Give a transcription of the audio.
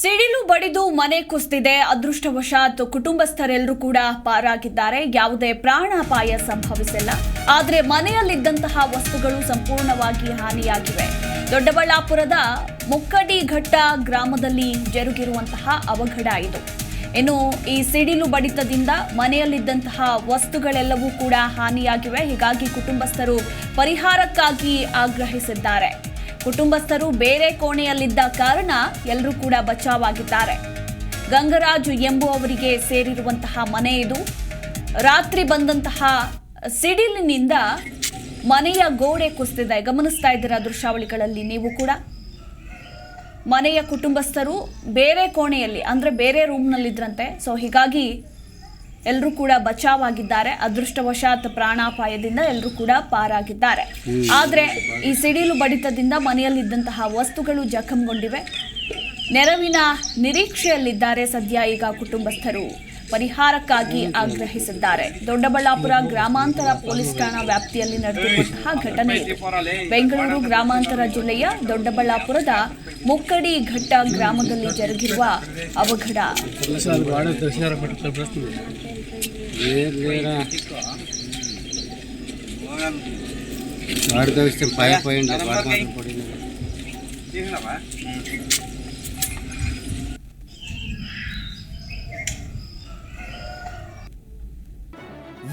ಸಿಡಿಲು ಬಡಿದು ಮನೆ ಕುಸಿದಿದೆ. ಅದೃಷ್ಟವಶಾತ್ ಕುಟುಂಬಸ್ಥರೆಲ್ಲರೂ ಕೂಡ ಪಾರಾಗಿದ್ದಾರೆ. ಯಾವುದೇ ಪ್ರಾಣಾಪಾಯ ಸಂಭವಿಸಿಲ್ಲ. ಆದರೆ ಮನೆಯಲ್ಲಿದ್ದಂತಹ ವಸ್ತುಗಳು ಸಂಪೂರ್ಣವಾಗಿ ಹಾನಿಯಾಗಿವೆ. ದೊಡ್ಡಬಳ್ಳಾಪುರದ ಮುಕ್ಕಡಿ ಘಟ್ಟ ಗ್ರಾಮದಲ್ಲಿ ಜರುಗಿರುವಂತಹ ಅವಘಡ ಇದು. ಇನ್ನು ಈ ಸಿಡಿಲು ಬಡಿತದಿಂದ ಮನೆಯಲ್ಲಿದ್ದಂತಹ ವಸ್ತುಗಳೆಲ್ಲವೂ ಕೂಡ ಹಾನಿಯಾಗಿವೆ. ಹೀಗಾಗಿ ಕುಟುಂಬಸ್ಥರು ಪರಿಹಾರಕ್ಕಾಗಿ ಆಗ್ರಹಿಸಿದ್ದಾರೆ. ಕುಟುಂಬಸ್ಥರು ಬೇರೆ ಕೋಣೆಯಲ್ಲಿದ್ದ ಕಾರಣ ಎಲ್ಲರೂ ಕೂಡ ಬಚಾವಾಗಿದ್ದಾರೆ. ಗಂಗರಾಜು ಎಂಬುವವರಿಗೆ ಸೇರಿರುವಂತಹ ಮನೆ ಇದು. ರಾತ್ರಿ ಬಂದಂತಹ ಸಿಡಿಲಿನಿಂದ ಮನೆಯ ಗೋಡೆ ಕುಸಿದಿದೆ. ಗಮನಿಸ್ತಾ ಇದ್ದೀರಾ ದೃಶ್ಯಾವಳಿಗಳಲ್ಲಿ ನೀವು ಕೂಡ? ಮನೆಯ ಕುಟುಂಬಸ್ಥರು ಬೇರೆ ಕೋಣೆಯಲ್ಲಿ, ಅಂದರೆ ಬೇರೆ ರೂಮ್ನಲ್ಲಿದ್ದರಂತೆ ಸೊ ಹೀಗಾಗಿ ಎಲ್ಲರೂ ಕೂಡ ಬಚಾವಾಗಿದ್ದಾರೆ. ಅದೃಷ್ಟವಶಾತ್ ಪ್ರಾಣಾಪಾಯದಿಂದ ಎಲ್ಲರೂ ಕೂಡ ಪಾರಾಗಿದ್ದಾರೆ. ಆದರೆ ಈ ಸಿಡಿಲು ಬಡಿತದಿಂದ ಮನೆಯಲ್ಲಿದ್ದಂತಹ ವಸ್ತುಗಳು ಜಖಂಗೊಂಡಿವೆ. ನೆರವಿನ ನಿರೀಕ್ಷೆಯಲ್ಲಿದ್ದಾರೆ ಸದ್ಯ ಈಗ ಕುಟುಂಬಸ್ಥರು. ಪರಿಹಾರಕ್ಕಾಗಿ ಆಗ್ರಹಿಸಿದ್ದಾರೆ ದೊಡ್ಡಬಳ್ಳಾಪುರ ಗ್ರಾಮಾಂತರ ಪೊಲೀಸ್ ಠಾಣಾ ವ್ಯಾಪ್ತಿಯಲ್ಲಿ ನಡೆದಿರುವಂತಹ ಘಟನೆ ಬೆಂಗಳೂರು ಗ್ರಾಮಾಂತರ ಜಿಲ್ಲೆಯ ದೊಡ್ಡಬಳ್ಳಾಪುರದ ಮುಕ್ಕಡಿ ಘಟ್ಟ ಗ್ರಾಮದಲ್ಲಿ ಜರುಗಿರುವ ಅವಘಡ ಆಡಿದ